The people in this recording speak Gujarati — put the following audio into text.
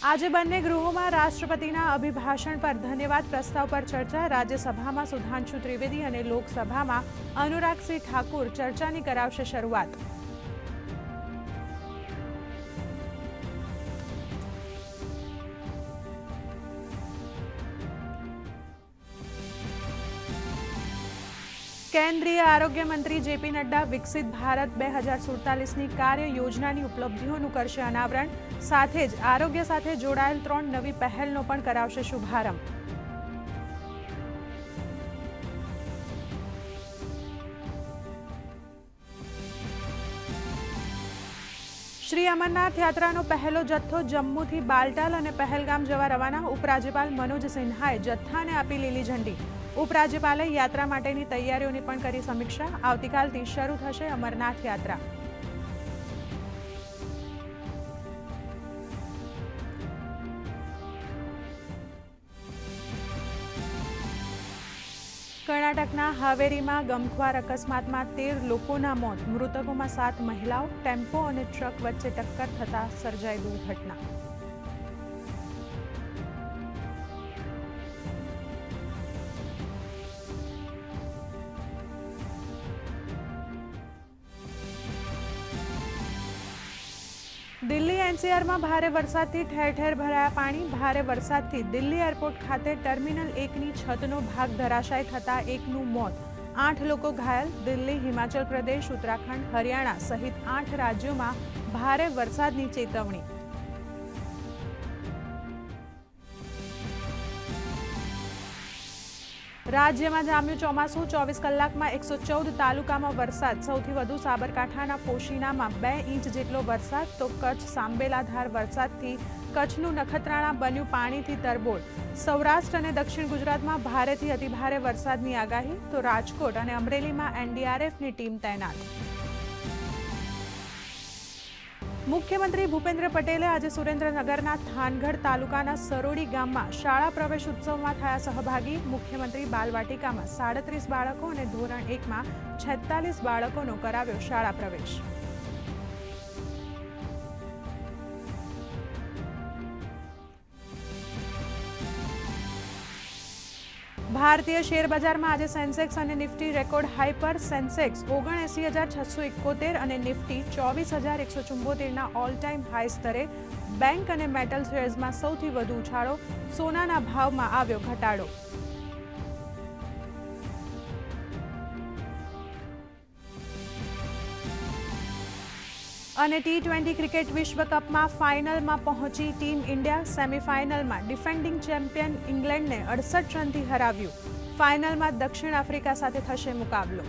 આજે બંને ગૃહોમાં રાષ્ટ્રપતિના અભિભાષણ પર ધન્યવાદ પ્રસ્તાવ પર ચર્ચા, રાજ્યસભામાં સુધાંશુ ત્રિવેદી અને લોકસભામાં અનુરાગસિંહ ઠાકુર ચર્ચાની કરાવશે શરૂઆત. કેન્દ્રીય આરોગ્ય મંત્રી જેપી નડ્ડા વિકસિત ભારત બે હજાર સુડતાલીસની કાર્ય યોજનાની ઉપલબ્ધિઓનું કરશે અનાવરણ. સાથે જ આરોગ્ય સાથે જોડાયેલ ત્રણ નવી પહેલનો પણ કરાવશે શુભારંભ. શ્રી અમરનાથ યાત્રાનો પહેલો જથ્થો જમ્મુથી બાલટાલ અને પહેલગામ જવા રવાના ઉપરાજ્યપાલ મનોજ સિન્હાએ જથ્થાને આપી લીલી ઝંડી. ઉપરાજ્યપાલે યાત્રા માટેની તૈયારીઓની પણ કરી સમીક્ષા. આવતીકાલથી શરૂ થશે અમરનાથ યાત્રા. કર્ણાટકના હાવેરીમાં ગમખ્વાર અકસ્માતમાં તેર લોકોના મોત. મૃતકોમાં સાત મહિલાઓ, ટેમ્પો અને ટ્રક વચ્ચે ટક્કર થતા સર્જાઈ દુર્ઘટના દિલ્હી એનસીઆરમાં ભારે વરસાદથી ઠેર ઠેર ભરાયા પાણી. ભારે વરસાદથી દિલ્હી એરપોર્ટ ખાતે ટર્મિનલ એકની છતનો ભાગ ધરાશાય થતાં એકનું મોત. આઠ લોકો ઘાયલ. દિલ્હી, હિમાચલ પ્રદેશ, ઉત્તરાખંડ, હરિયાણા સહિત આઠ રાજ્યોમાં ભારે વરસાદની ચેતવણી. રાજ્યમાં જામ્યું ચોમાસું ચોવીસ કલાકમાં એકસો ચૌદ તાલુકામાં વરસાદ. સૌથી વધુ સાબરકાંઠાના પોશીનામાં બે ઇંચ જેટલો વરસાદ, તો કચ્છ સાંબેલાધાર વરસાદથી કચ્છનું નખત્રાણા બન્યું પાણીથી તરબોળ. સૌરાષ્ટ્ર અને દક્ષિણ ગુજરાતમાં ભારેથી અતિભારે વરસાદની આગાહી, તો રાજકોટ અને અમરેલીમાં એનડીઆરએફની ટીમ તૈનાત. મુખ્યમંત્રી ભૂપેન્દ્ર પટેલે આજે સુરેન્દ્રનગરના થાનગઢ તાલુકાના સરોડી ગામમાં શાળા પ્રવેશ ઉત્સવમાં થયા સહભાગી મુખ્યમંત્રી બાલવાટિકામાં સાડત્રીસ બાળકો અને ધોરણ એકમાં છેતાલીસ બાળકોનો કરાવ્યો શાળા પ્રવેશ. ભારતીય શેર બજારમાં આજે સેન્સેક્સ અને નિફ્ટી રેકોર્ડ હાઈ પર સેન્સેક્સ ઓગણએસી હજાર છસો એકોતેર અને નિફ્ટી ચોવીસ હજાર એકસો ચુંબોતેરના ઓલ ટાઈમ હાઈ સ્તરે બેંક અને મેટલ શેર્સમાં સૌથી વધુ ઉછાળો સોનાના ભાવમાં આવ્યો ઘટાડો. અને ટી ટ્વેન્ટી ક્રિકેટ વિશ્વકપમાં ફાઇનલમાં પહોંચી ટીમ ઇન્ડિયા સેમીફાઇનલમાં ડિફેન્ડિંગ ચેમ્પિયન ઇંગ્લેન્ડને અડસઠ રનથી હરાવ્યું. ફાઇનલમાં દક્ષિણ આફ્રિકા સાથે થશે મુકાબલો.